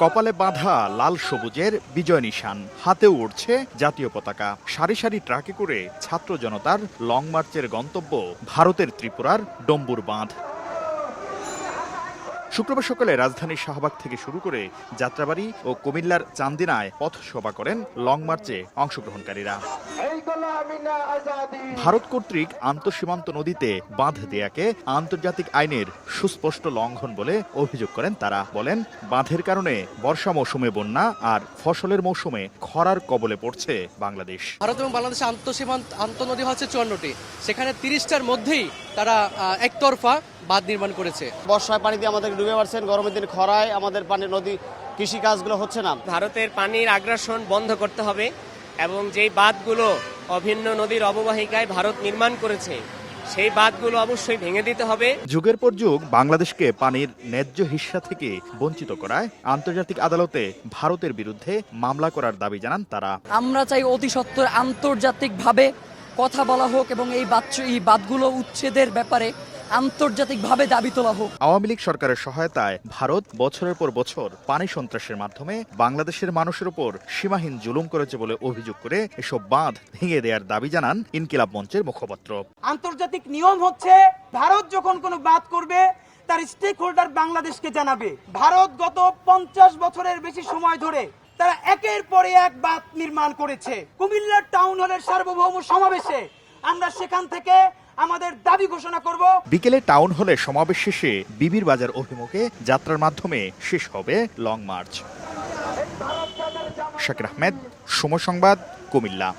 কপালে বাঁধা লাল সবুজের বিজয় নিশান হাতেও উঠছে জাতীয় পতাকা। সারি সারি ট্রাকে করে ছাত্র জনতার লং মার্চের গন্তব্য ভারতের ত্রিপুরার ডম্বুর বাঁধ। শুক্রবার সকালে রাজধানীর শাহবাগ থেকে শুরু করে যাত্রাবাড়ি ও কুমিল্লার চান্দিনায় পথসভা করেন লং মার্চে অংশগ্রহণকারীরা। ভারত কর্তৃক আন্তঃসীমান্ত নদীতে বাঁধ দেয়াকে আন্তর্জাতিক আইনের সুস্পষ্ট লঙ্ঘন বলে অভিযোগ করেন তারা। বলেন বাঁধের কারণে বর্ষা মৌসুমে বন্যা আর ফসলের মৌসুমে খরার কবলে পড়ছে বাংলাদেশ। ভারত এবং বাংলাদেশের আন্তঃসীমান্ত আন্তঃনদী হচ্ছে চুয়ান্নটি। সেখানে তিরিশটার মধ্যেই তারা একতরফা বাঁধ নির্মাণ করেছে। বর্ষায় পানি দিয়ে আমাদের ডুবে পারছেন গরমের দিন খরায় আমাদের পানি নদী কৃষি কাজগুলো হচ্ছে না। ভারতের পানির আগ্রাসন বন্ধ করতে হবে এবং যেই বাঁধগুলো অভিন্ন নদীর অববাহিকায় ভারত নির্মাণ করেছে। সেই বাঁধগুলো অবশ্যই ভেঙে দিতে হবে। যুগের পর যুগ বাংলাদেশকে পানির ন্যায্য হিস্সা থেকে বঞ্চিত করায় আন্তর্জাতিক আদালতে ভারতের বিরুদ্ধে মামলা করার দাবি জানান তারা। আমরা চাই অতি সত্বর আন্তর্জাতিকভাবে কথা বলা হোক এবং এই বাচ্চ এই বাদগুলো উচ্ছেদের ব্যাপারে আন্তর্জাতিকভাবে দাবি তোলা হোক। আওয়ামী লীগ সরকারের সহায়তায় ভারত বছরের পর বছর পানি সন্ত্রাসের মাধ্যমে বাংলাদেশের মানুষের উপর সীমাহীন জুলুম করেছে বলে অভিযোগ করে এসব বাঁধ ভেঙে দেওয়ার দাবি জানান ইনকিলাব মঞ্চের মুখপাত্র। আন্তর্জাতিক নিয়ম হচ্ছে ভারত যখন কোনো বাদ করবে তার স্টেক হোল্ডার বাংলাদেশকে জানাবে। ভারত গত পঞ্চাশ বছরের বেশি সময় ধরে তারা একের পরে এক বাঁধ নির্মাণ করেছে। কুমিল্লার টাউন হলের সার্বভৌম সমাবেশে আমরা সেখান থেকে আমাদের দাবি ঘোষণা করব। বিকেলে টাউন হলে সমাবেশ শেষে বিবির বাজার অভিমুখে যাত্রার মাধ্যমে শেষ হবে লং মার্চ। শাকির আহমেদ, সময় সংবাদ, কুমিল্লা।